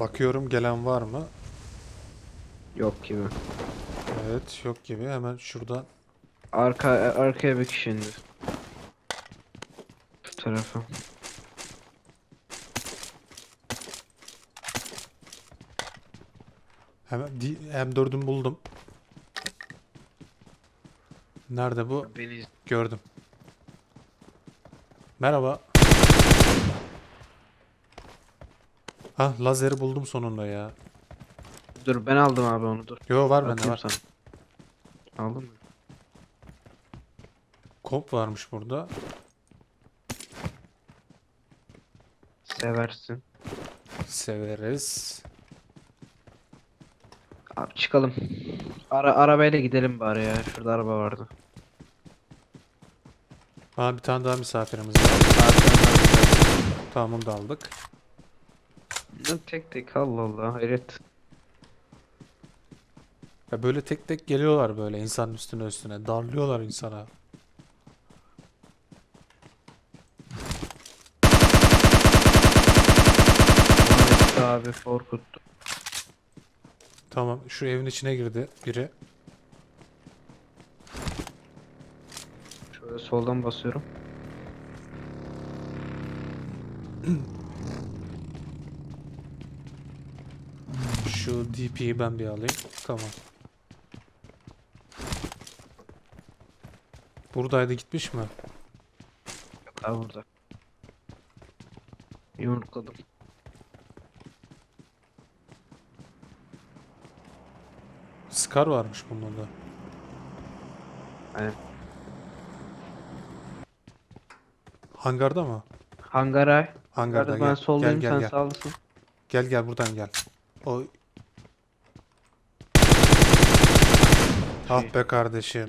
Bakıyorum gelen var mı? Yok gibi. Evet yok gibi. Hemen şuradan. Arka arkaya bir kişi indi. Şu tarafa. Hemen di- M4'ümü buldum. Nerede bu? Beni Gördüm. Merhaba. Ha lazeri buldum sonunda ya. dur ben aldım abi onu dur. Yo var bende var. sana. Aldın mı? Komp varmış burada. Seversin. Severiz. Abi çıkalım. Ara arabayla gidelim bari ya. Şurada araba vardı. Ha bir tane daha misafirimiz var. Tamam onu da aldık. Tek tek Allah Allah hayret. Ya böyle tek tek geliyorlar böyle insanın üstüne üstüne. Darlıyorlar insana. Ahmet abi korkuttu. Tamam şu evin içine girdi biri. Şöyle soldan basıyorum. Şu DP'yi ben bir alayım. Tamam. Buradaydı gitmiş mi? Yok abi burada. Yumrukladım. Scar varmış bunda da. Aynen. Hangarda mı? Hangara. Hangarda ben gel. soldayım gel sen gel gel. sağlısın. Gel gel buradan gel. O Ah be kardeşim.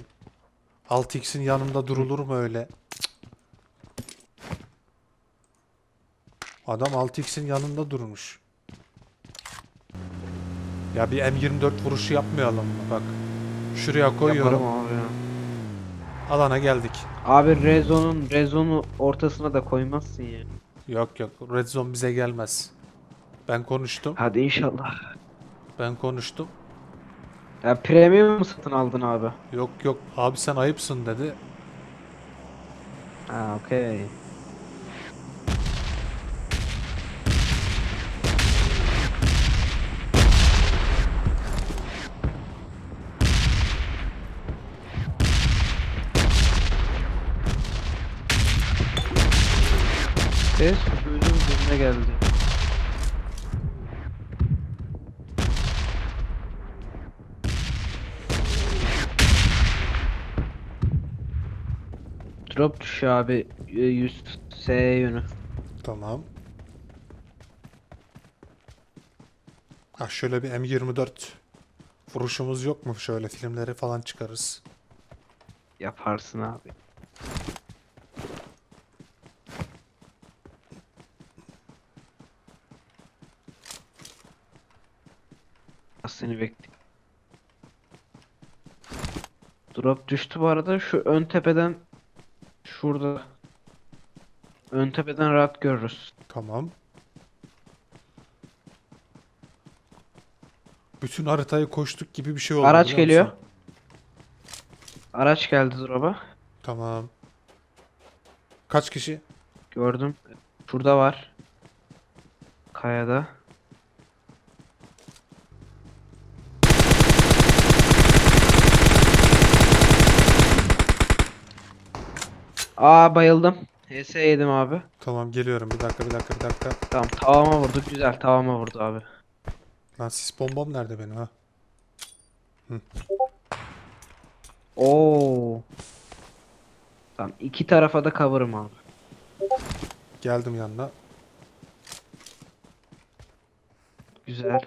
6x'in yanında durulur mu öyle? Cık. Adam 6x'in yanında durmuş. Ya bir M24 vuruşu yapmayalım mı? Bak. Şuraya koyuyorum. Yaparım abi ya. Alana geldik. Abi rezonun rezonu ortasına da koymazsın ya. Yok yok. Red Zone bize gelmez. Ben konuştum. Hadi inşallah. Ben konuştum. Ya premium mu satın aldın abi? Yok yok. Abi sen ayıpsın dedi. Ha okey. Ses duydum birine geldi. Drop düşüyor abi e, 100 S yönü. Tamam. Ha şöyle bir M24 vuruşumuz yok mu? Şöyle filmleri falan çıkarız. Yaparsın abi. Seni bekliyorum. Drop düştü bu arada. Şu ön tepeden şurada. Ön tepeden rahat görürüz. Tamam. Bütün haritayı koştuk gibi bir şey oldu. Araç biliyor geliyor. musun? Araç geldi drop'a. Tamam. Kaç kişi? Gördüm. Şurada var. Kayada. Aa bayıldım. HS yedim abi. Tamam geliyorum. Bir dakika bir dakika bir dakika. Tamam tavama vurdu. Güzel tavama vurdu abi. Lan sis bombam nerede benim ha? Oo. Tamam iki tarafa da cover'ım abi. Geldim yanına. Güzel.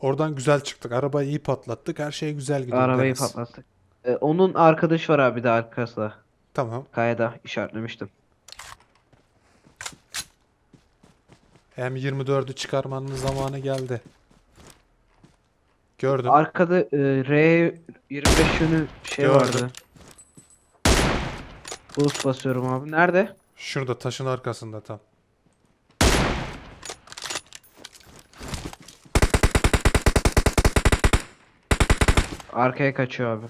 Oradan güzel çıktık. Arabayı iyi patlattık. Her şey güzel gidiyor. Arabayı Deniz. patlattık. Ee, onun arkadaşı var abi de arkasında. Tamam. Kayada işaretlemiştim. M24'ü çıkarmanın zamanı geldi. Gördüm. Arkada e, R25 yönü şey Gördüm. vardı. Boost basıyorum abi. Nerede? Şurada taşın arkasında tam. Arkaya kaçıyor abi.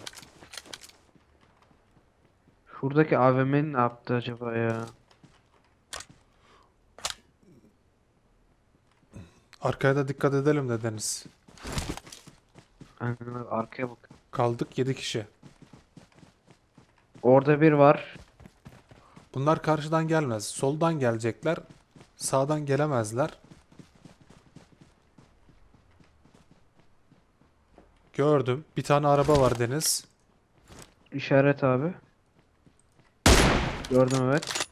Şuradaki AVM'nin ne yaptı acaba ya? Arkaya da dikkat edelim de Deniz. Aynen abi, arkaya bak. Kaldık 7 kişi. Orada bir var. Bunlar karşıdan gelmez. Soldan gelecekler. Sağdan gelemezler. Gördüm. Bir tane araba var Deniz. İşaret abi. Gördüm evet.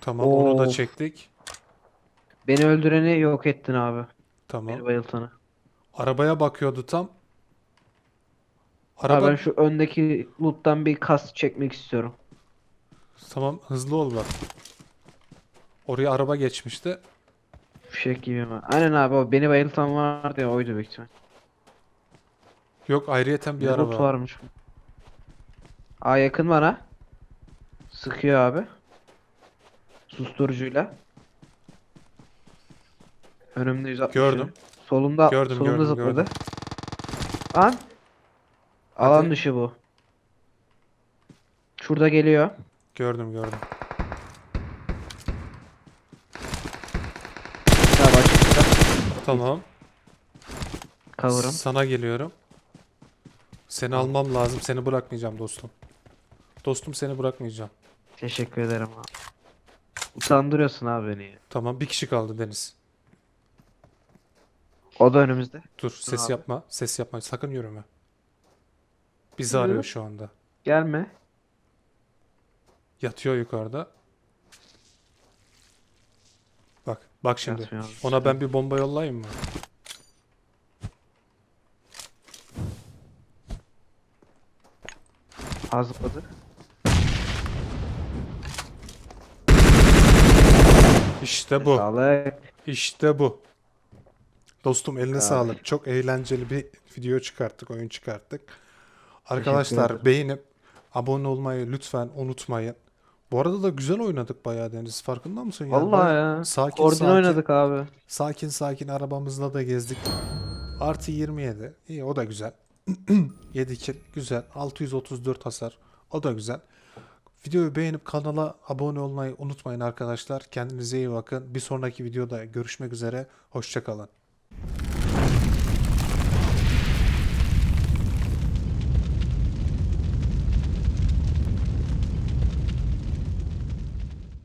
Tamam onu da Oo. çektik. Beni öldüreni yok ettin abi. Beni Tamam. bayıltanı. Arabaya bakıyordu tam. Abi Araba ben şu öndeki loot'tan bir kas çekmek istiyorum. tamam hızlı ol bak. Oraya araba geçmişti. Fişek gibi mi? Aynen abi o beni bayıltan vardı ya oydu büyük ihtimal. Yok ayrıyeten bir Bir araba. loot varmış. Aa yakın bana. Sıkıyor abi. Susturucuyla. Önümde 160. Gördüm. Solumda Gördüm, solumda gördüm, zıpladı. gördüm. Lan. Alan Hadi. dışı bu. Şurada geliyor. Gördüm gördüm. Başka Tamam. cover'ım. Sana geliyorum. Seni almam lazım. Seni bırakmayacağım dostum. Dostum seni bırakmayacağım. Teşekkür ederim abi. Utandırıyorsun abi beni. Tamam bir kişi kaldı Deniz. O da önümüzde. Dur ses abi. yapma. Ses yapma. Sakın yürüme. Bizi Yürü. arıyor şu anda. Gelme. Yatıyor yukarıda. Bak. Bak şimdi. Yatmıyor. Ona ben bir bomba yollayayım mı? Az İşte bu. Sağlık. İşte bu. Dostum eline Abi. sağlık. Çok eğlenceli bir video çıkarttık, oyun çıkarttık. Arkadaşlar beğenip abone olmayı lütfen unutmayın. Bu arada da güzel oynadık bayağı Deniz. Farkında mısın ya? Vallahi Bayağı ya. Sakin Koordine sakin. oynadık abi. Sakin sakin arabamızla da gezdik. Artı 27. İyi o da güzel. 7 kill güzel. 634 hasar. O da güzel. Videoyu beğenip kanala abone olmayı unutmayın arkadaşlar. Kendinize iyi bakın. Bir sonraki videoda görüşmek üzere. Hoşçakalın.